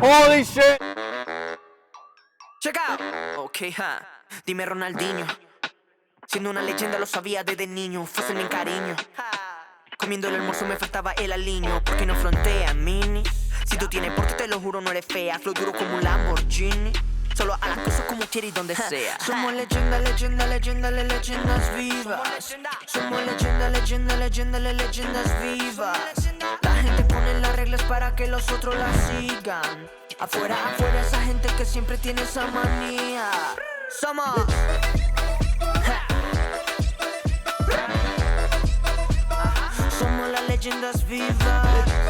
Holy shit! Check out. Ok, ja. Dime Ronaldinho. Siendo una leyenda lo sabía desde niño. Fuesen en cariño. Comiendo el almuerzo me faltaba el aliño. Porque no frontea, mini. Si tú tienes porte, te lo juro, no eres fea. Flow duro como un Lamborghini. Solo a las cosas como quieres y donde sea. Somos leyenda, leyenda, leyenda, le- leyendas vivas. Somos leyenda, leyenda, leyenda, le- leyendas vivas. La gente pone las reglas para que los otros las sigan. Afuera, afuera, esa gente que siempre tiene esa manía. Somos. Somos las leyendas vivas.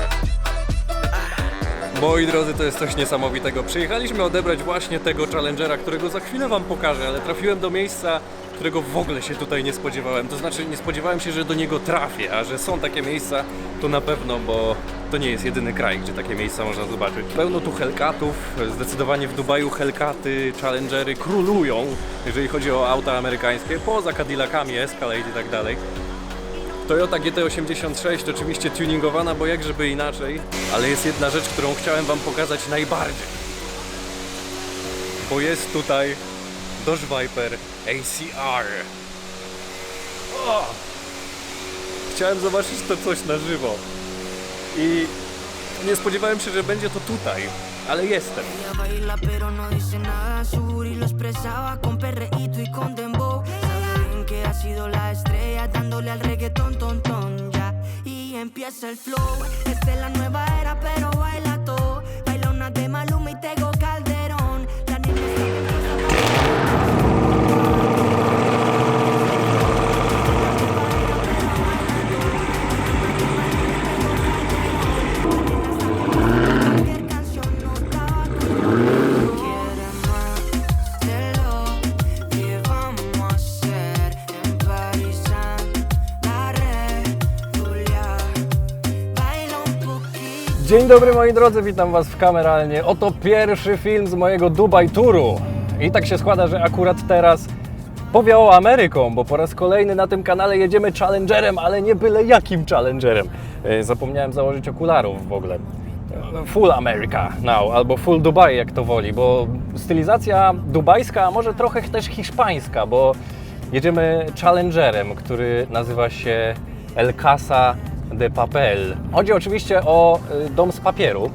Moi drodzy, to jest coś niesamowitego. Przyjechaliśmy odebrać właśnie tego Challengera, którego za chwilę Wam pokażę, ale trafiłem do miejsca, którego w ogóle się tutaj nie spodziewałem. To znaczy, nie spodziewałem się, że do niego trafię, a że są takie miejsca, to na pewno, bo to nie jest jedyny kraj, gdzie takie miejsca można zobaczyć. Pełno tu Hellcatów, zdecydowanie w Dubaju Hellcaty, Challengery królują, jeżeli chodzi o auta amerykańskie, poza Cadillacami, Escalade i tak dalej. Toyota GT86 oczywiście tuningowana, bo jak żeby inaczej, ale jest jedna rzecz, którą chciałem Wam pokazać najbardziej. Bo jest tutaj Dodge Viper ACR. O! Chciałem zobaczyć to coś na żywo. I nie spodziewałem się, że będzie to tutaj, ale jestem. Que ha sido la estrella dándole al reggaetón ton ton ya. Y empieza el flow, esta es la nueva era pero baila todo. Baila una de Maluma y Tego Calderón. Dzień dobry moi drodzy, witam Was w kameralnie. Oto pierwszy film z mojego Dubaj Touru. I tak się składa, że akurat teraz powiało Ameryką, bo po raz kolejny na tym kanale jedziemy Challengerem, ale nie byle jakim Challengerem. E, Zapomniałem założyć okularów w ogóle. E, Full America now, albo Full Dubai, jak to woli, bo stylizacja dubajska, a może trochę też hiszpańska, bo jedziemy Challengerem, który nazywa się El Casa de Papel. Chodzi oczywiście o y, dom z papieru.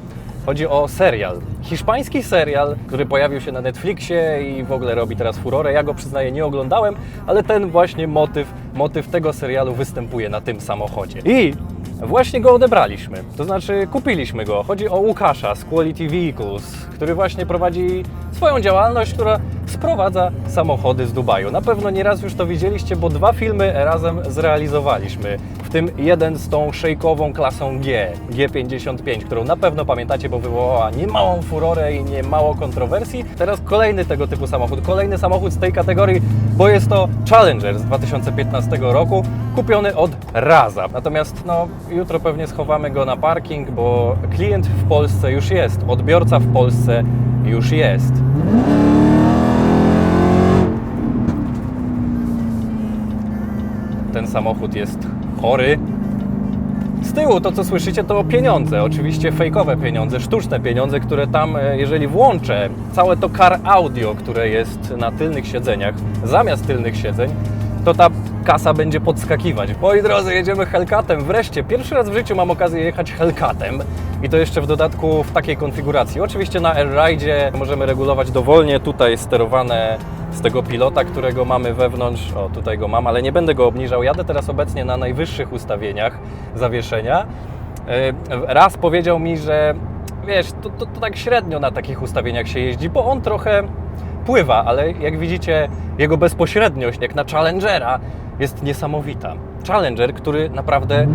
Chodzi o serial. Hiszpański serial, który pojawił się na Netflixie i w ogóle robi teraz furorę. Ja go przyznaję nie oglądałem, ale ten właśnie motyw, motyw tego serialu występuje na tym samochodzie. I właśnie go odebraliśmy. To znaczy kupiliśmy go. Chodzi o Łukasza z Quality Vehicles, który właśnie prowadzi swoją działalność, która sprowadza samochody z Dubaju. Na pewno nieraz już to widzieliście, bo dwa filmy razem zrealizowaliśmy. W tym jeden z tą szejkową klasą G, G55, którą na pewno pamiętacie, bo wywołała niemałą furorę i niemało kontrowersji. Teraz kolejny tego typu samochód, kolejny samochód z tej kategorii, bo jest to Challenger z 2015 roku, kupiony od Raza. Natomiast no, jutro pewnie schowamy go na parking, bo klient w Polsce już jest, odbiorca w Polsce już jest. Ten samochód jest chory. Z tyłu to, co słyszycie, to pieniądze. Oczywiście fejkowe pieniądze, sztuczne pieniądze, które tam, e, jeżeli włączę całe to car audio, które jest na tylnych siedzeniach, zamiast tylnych siedzeń, to ta kasa będzie podskakiwać. Moi drodzy, jedziemy Hellcatem. Wreszcie, pierwszy raz w życiu mam okazję jechać Hellcatem i to jeszcze w dodatku w takiej konfiguracji. Oczywiście na Airride możemy regulować dowolnie. Tutaj sterowane z tego pilota, którego mamy wewnątrz. O, tutaj go mam, ale nie będę go obniżał. Jadę teraz obecnie na najwyższych ustawieniach zawieszenia. E, Raz powiedział mi, że wiesz, to, to, to tak średnio na takich ustawieniach się jeździ, bo on trochę pływa, ale jak widzicie, jego bezpośredniość, jak na Challengera, jest niesamowita. Challenger, który naprawdę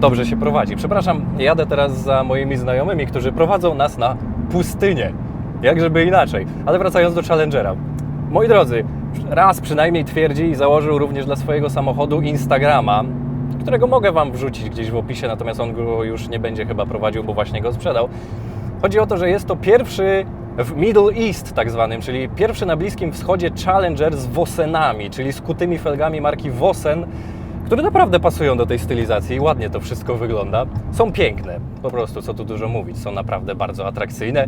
dobrze się prowadzi. Przepraszam, jadę teraz za moimi znajomymi, którzy prowadzą nas na pustynię. Jak żeby inaczej. Ale wracając do Challengera. Moi drodzy, raz przynajmniej twierdzi i założył również dla swojego samochodu Instagrama, którego mogę Wam wrzucić gdzieś w opisie, natomiast on go już nie będzie chyba prowadził, bo właśnie go sprzedał. Chodzi o to, że jest to pierwszy w Middle East tak zwanym, czyli pierwszy na Bliskim Wschodzie Challenger z Wosenami, czyli skutymi felgami marki Wosen, które naprawdę pasują do tej stylizacji i ładnie to wszystko wygląda. Są piękne, po prostu, co tu dużo mówić, są naprawdę bardzo atrakcyjne.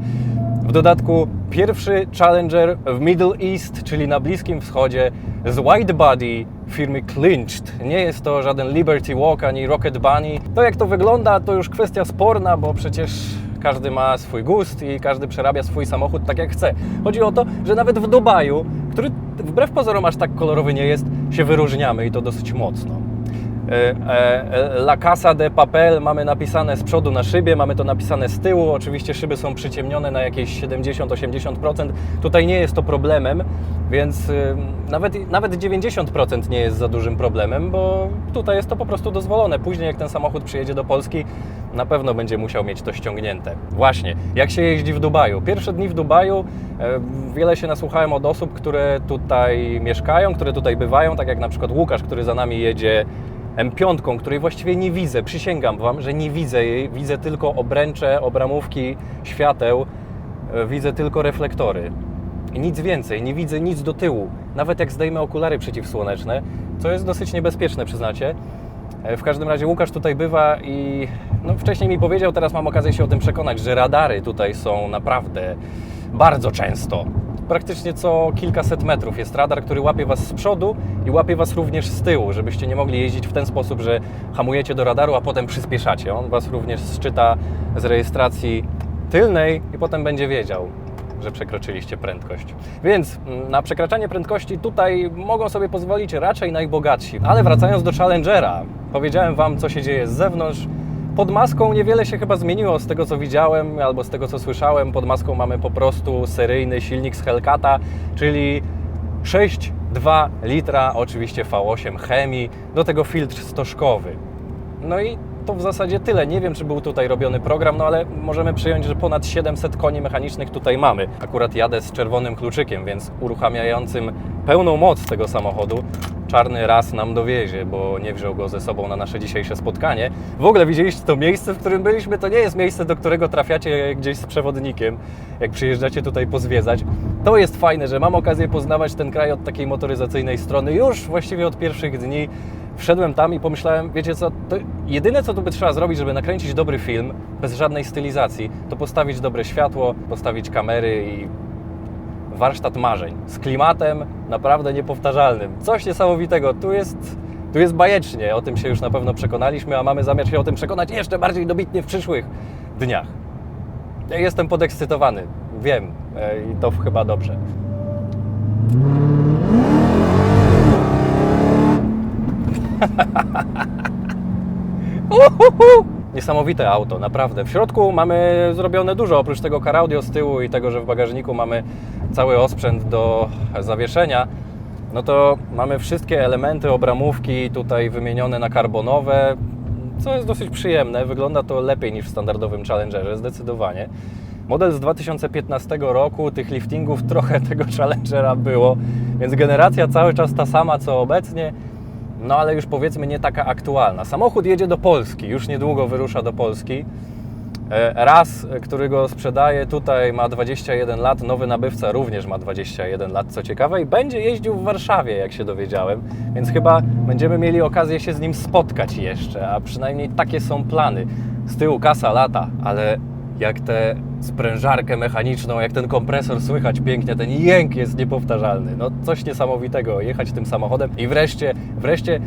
W dodatku pierwszy Challenger w Middle East, czyli na Bliskim Wschodzie, z wide body firmy Clinched. Nie jest to żaden Liberty Walk ani Rocket Bunny. To jak to wygląda, to już kwestia sporna, bo przecież każdy ma swój gust i każdy przerabia swój samochód tak jak chce. Chodzi o to, że nawet w Dubaju, który wbrew pozorom aż tak kolorowy nie jest, się wyróżniamy i to dosyć mocno. E, e, La Casa de Papel mamy napisane z przodu na szybie, mamy to napisane z tyłu. Oczywiście szyby są przyciemnione na jakieś 70-80%. Tutaj nie jest to problemem, więc y, nawet, nawet 90% nie jest za dużym problemem, bo tutaj jest to po prostu dozwolone. Później, jak ten samochód przyjedzie do Polski, na pewno będzie musiał mieć to ściągnięte. Właśnie, jak się jeździ w Dubaju? Pierwsze dni w Dubaju e, wiele się nasłuchałem od osób, które tutaj mieszkają, które tutaj bywają, tak jak na przykład Łukasz, który za nami jedzie M5, której właściwie nie widzę. Przysięgam Wam, że nie widzę jej. Widzę tylko obręcze, obramówki świateł, e, widzę tylko reflektory. Nic więcej, nie widzę nic do tyłu. Nawet jak zdejmę okulary przeciwsłoneczne, co jest dosyć niebezpieczne, przyznacie. E, W każdym razie Łukasz tutaj bywa i no, wcześniej mi powiedział, teraz mam okazję się o tym przekonać, że radary tutaj są naprawdę bardzo często. Praktycznie co kilkaset metrów jest radar, który łapie Was z przodu i łapie Was również z tyłu, żebyście nie mogli jeździć w ten sposób, że hamujecie do radaru, a potem przyspieszacie. On Was również sczyta z rejestracji tylnej i potem będzie wiedział, że przekroczyliście prędkość. Więc mm, na przekraczanie prędkości tutaj mogą sobie pozwolić raczej najbogatsi. Ale wracając do Challengera, powiedziałem Wam, co się dzieje z zewnątrz. Pod maską niewiele się chyba zmieniło z tego, co widziałem albo z tego, co słyszałem. Pod maską mamy po prostu seryjny silnik z Hellcata, czyli 6,2 litra, oczywiście V8 chemii, do tego filtr stożkowy. No i to w zasadzie tyle. Nie wiem, czy był tutaj robiony program, no ale możemy przyjąć, że ponad 700 koni mechanicznych tutaj mamy. Akurat jadę z czerwonym kluczykiem, więc uruchamiającym pełną moc tego samochodu czarny raz nam dowiezie, bo nie wziął go ze sobą na nasze dzisiejsze spotkanie. W ogóle widzieliście to miejsce, w którym byliśmy? To nie jest miejsce, do którego trafiacie gdzieś z przewodnikiem, jak przyjeżdżacie tutaj pozwiedzać. To jest fajne, że mam okazję poznawać ten kraj od takiej motoryzacyjnej strony już właściwie od pierwszych dni. Wszedłem tam i pomyślałem, wiecie co, to jedyne co tu by trzeba zrobić, żeby nakręcić dobry film, bez żadnej stylizacji, to postawić dobre światło, postawić kamery i warsztat marzeń. Z klimatem naprawdę niepowtarzalnym. Coś niesamowitego. Tu jest, tu jest bajecznie, o tym się już na pewno przekonaliśmy, a mamy zamiar się o tym przekonać jeszcze bardziej dobitnie w przyszłych dniach. Jestem podekscytowany, wiem e, i to chyba dobrze. Uhuhu! Niesamowite auto, naprawdę. W środku mamy zrobione dużo, oprócz tego car audio z tyłu i tego, że w bagażniku mamy cały osprzęt do zawieszenia. No to mamy wszystkie elementy obramówki tutaj wymienione na karbonowe, co jest dosyć przyjemne. Wygląda to lepiej niż w standardowym Challengerze, zdecydowanie. Model z 2015 roku, tych liftingów trochę tego Challengera było, więc generacja cały czas ta sama co obecnie, no ale już powiedzmy nie taka aktualna. Samochód jedzie do Polski, już niedługo wyrusza do Polski. E, Raz, który go sprzedaje tutaj ma 21 lat, nowy nabywca również ma 21 lat, co ciekawe, i będzie jeździł w Warszawie, jak się dowiedziałem, więc chyba będziemy mieli okazję się z nim spotkać jeszcze, a przynajmniej takie są plany. Z tyłu kasa lata, ale jak tę sprężarkę mechaniczną, jak ten kompresor słychać pięknie, ten jęk jest niepowtarzalny. No coś niesamowitego, jechać tym samochodem i wreszcie, wreszcie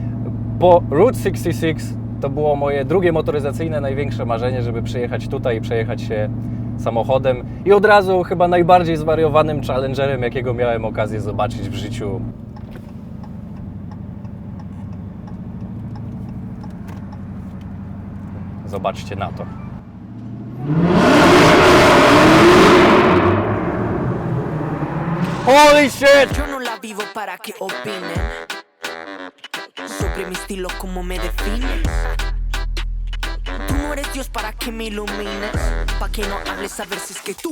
po Route 66 to było moje drugie motoryzacyjne największe marzenie, żeby przyjechać tutaj i przejechać się samochodem i od razu chyba najbardziej zwariowanym challengerem, jakiego miałem okazję zobaczyć w życiu. Zobaczcie na to. Holy shit! Yo no la vivo para que opinen sobre mi estilo como me defines. Tú no eres Dios para que me ilumines, pa que no hables a ver si es que tú.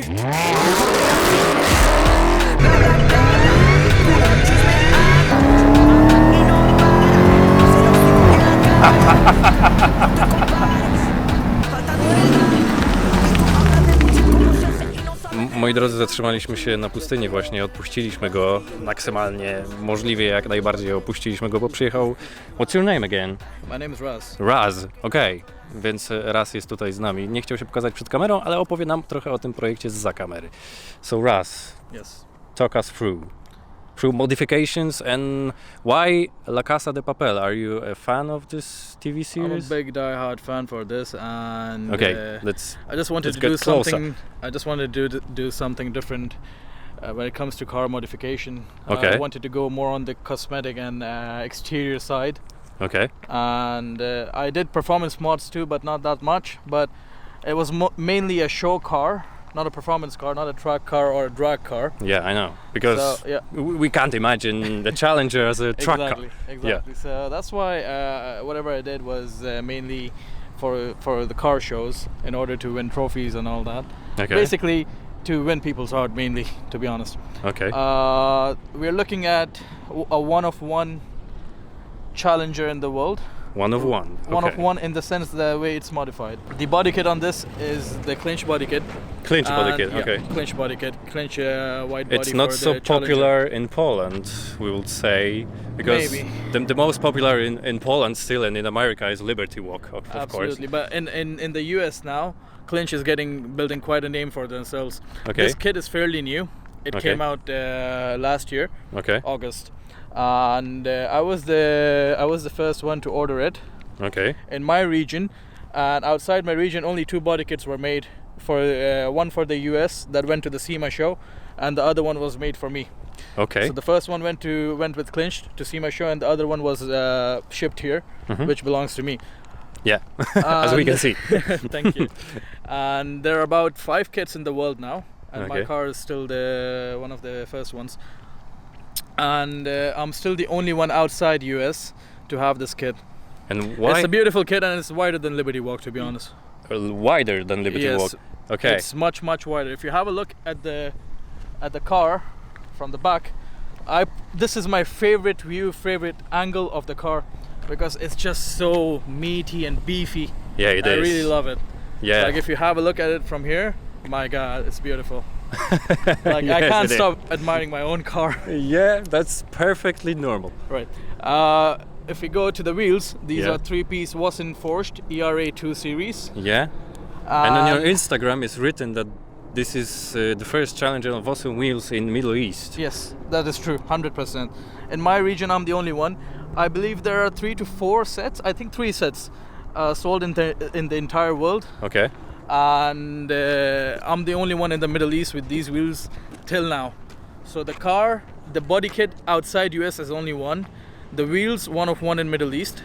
moi drodzy, zatrzymaliśmy się na pustyni właśnie, odpuściliśmy go maksymalnie, możliwie jak najbardziej opuściliśmy go, bo przyjechał... What's your name again? My name is Raz. Raz, okej. Więc Raz jest tutaj z nami. Nie chciał się pokazać przed kamerą, ale opowie nam trochę o tym projekcie za kamery. So Raz, Yes. talk us through. Through modifications and why La Casa de Papel? Are you a fan of this TV series? I'm a big die-hard fan for this, and Okay, uh, let's I just wanted to do closer. something. I just wanted to do do something different uh, when it comes to car modification. Uh, Okay. I wanted to go more on the cosmetic and uh, exterior side, Okay. and uh, I did performance mods too, but not that much. But it was mo- mainly a show car, not a performance car, not a track car or a drag car. Yeah, I know. Because So yeah. we can't imagine the Challenger as a truck exactly, car. Exactly. Yeah. So that's why uh, whatever I did was uh, mainly for for the car shows in order to win trophies and all that. Okay. Basically, to win people's heart mainly, to be honest. Okay. Uh, we're looking at a one of one challenger in the world. One of one. One of one in the sense the way it's modified. The body kit on this is the clinch body kit. Clinch body kit. yeah, Okay. Clinch body kit. Clinch uh, white body. It's not so popular in Poland, we would say, because Maybe. the, the most popular in, in Poland still and in America is Liberty Walk, of, of course. Absolutely, but in, in, in the US now, Clinch is getting building quite a name for themselves. Okay. This kit is fairly new. It Okay. came out uh, last year, Okay. August, and uh, I was the I was the first one to order it Okay. in my region, and outside my region, only two body kits were made. For uh, one for the US that went to the SEMA show, and the other one was made for me. Okay. So the first one went to went with Clinch to SEMA show, and the other one was uh, shipped here, Mhm. which belongs to me. yeah. As we can see. Thank you. and there are about five kits in the world now, and my car is still the one of the first ones. And uh, I'm still the only one outside US to have this kit. And why It's a beautiful kit, and it's wider than Liberty Walk, to be honest. uh, wider than Liberty Yes, Walk? Okay. It's much much wider. If you have a look at the at the car from the back, I this is my favorite view, favorite angle of the car because it's just so meaty and beefy. yeah, it I is. really love it. Yeah. Like if you have a look at it from here, my god, it's beautiful. Like I can't stop admiring my own car. Yeah, that's perfectly normal. right. Uh, if we go to the wheels, these Yeah. are three-piece Wasson Forged ERA 2 series. Yeah. and on your Instagram is written that this is uh, the first Challenger of Vossen wheels in Middle East. Yes, that is true, 100%. In my region, I'm the only one. I believe there are three to four sets, I think three sets, uh, sold in the, in the entire world. Okay. And uh, I'm the only one in the Middle East with these wheels till now. So the car, the body kit outside US is only one. The wheels, one of one in Middle East.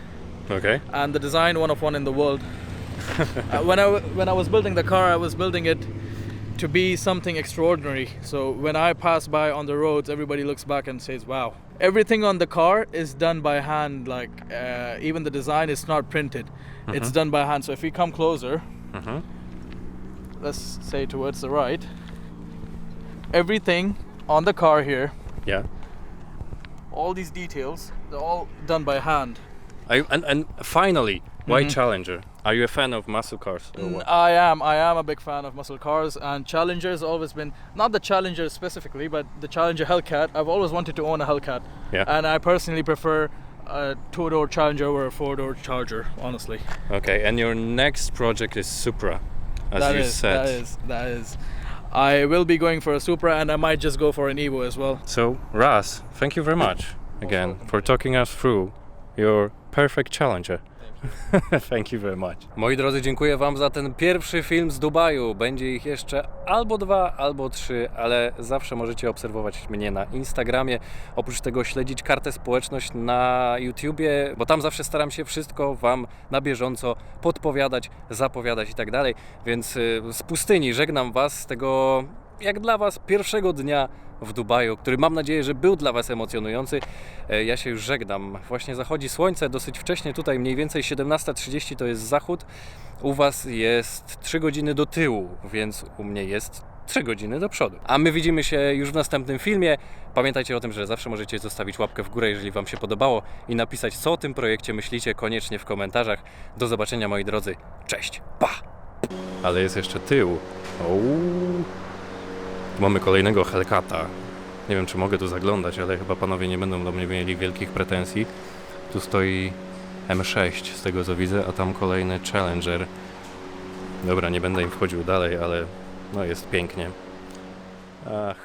Okay. And the design, one of one in the world. uh, when, I, when I was building the car, I was building it to be something extraordinary. So when I pass by on the roads, everybody looks back and says, "Wow!" Everything on the car is done by hand. Like uh, even the design is not printed; it's done by hand. So if we come closer, Mhm. Let's say towards the right, everything on the car here, Yeah. all these details, they're all done by hand. And, and finally, why Mhm. Challenger? Are you a fan of muscle cars? or Mm, what? I am. I am a big fan of muscle cars, and Challenger has always been not the Challenger specifically, but the Challenger Hellcat. I've always wanted to own a Hellcat, Yeah. and I personally prefer a two-door Challenger over a four-door Charger. Honestly, Okay, and your next project is Supra, as That you is- said. that is that is. I will be going for a Supra, and I might just go for an Evo as well. So, Raz, thank you very much again for talking us through your perfect Challenger. Thank you very much. Moi drodzy, dziękuję Wam za ten pierwszy film z Dubaju. Będzie ich jeszcze albo dwa, albo trzy, ale zawsze możecie obserwować mnie na Instagramie. Oprócz tego śledzić kartę społeczność na YouTubie, bo tam zawsze staram się wszystko Wam na bieżąco podpowiadać, zapowiadać i tak dalej. Więc y, z pustyni żegnam Was z tego, jak dla Was, pierwszego dnia w Dubaju, który mam nadzieję, że był dla Was emocjonujący. E, Ja się już żegnam. Właśnie zachodzi słońce dosyć wcześnie, tutaj mniej więcej 17.30 to jest zachód. U Was jest 3 godziny do tyłu, więc u mnie jest 3 godziny do przodu. A my widzimy się już w następnym filmie. Pamiętajcie o tym, że zawsze możecie zostawić łapkę w górę, jeżeli Wam się podobało i napisać, co o tym projekcie myślicie koniecznie w komentarzach. Do zobaczenia, moi drodzy. Cześć. Pa! Ale jest jeszcze tył. Ouu. Tu mamy kolejnego Hellcata. Nie wiem, czy mogę tu zaglądać, ale chyba panowie nie będą do mnie mieli wielkich pretensji. Tu stoi M6 z tego co widzę, a tam kolejny Challenger. Dobra, nie będę im wchodził dalej, ale no jest pięknie. Ach,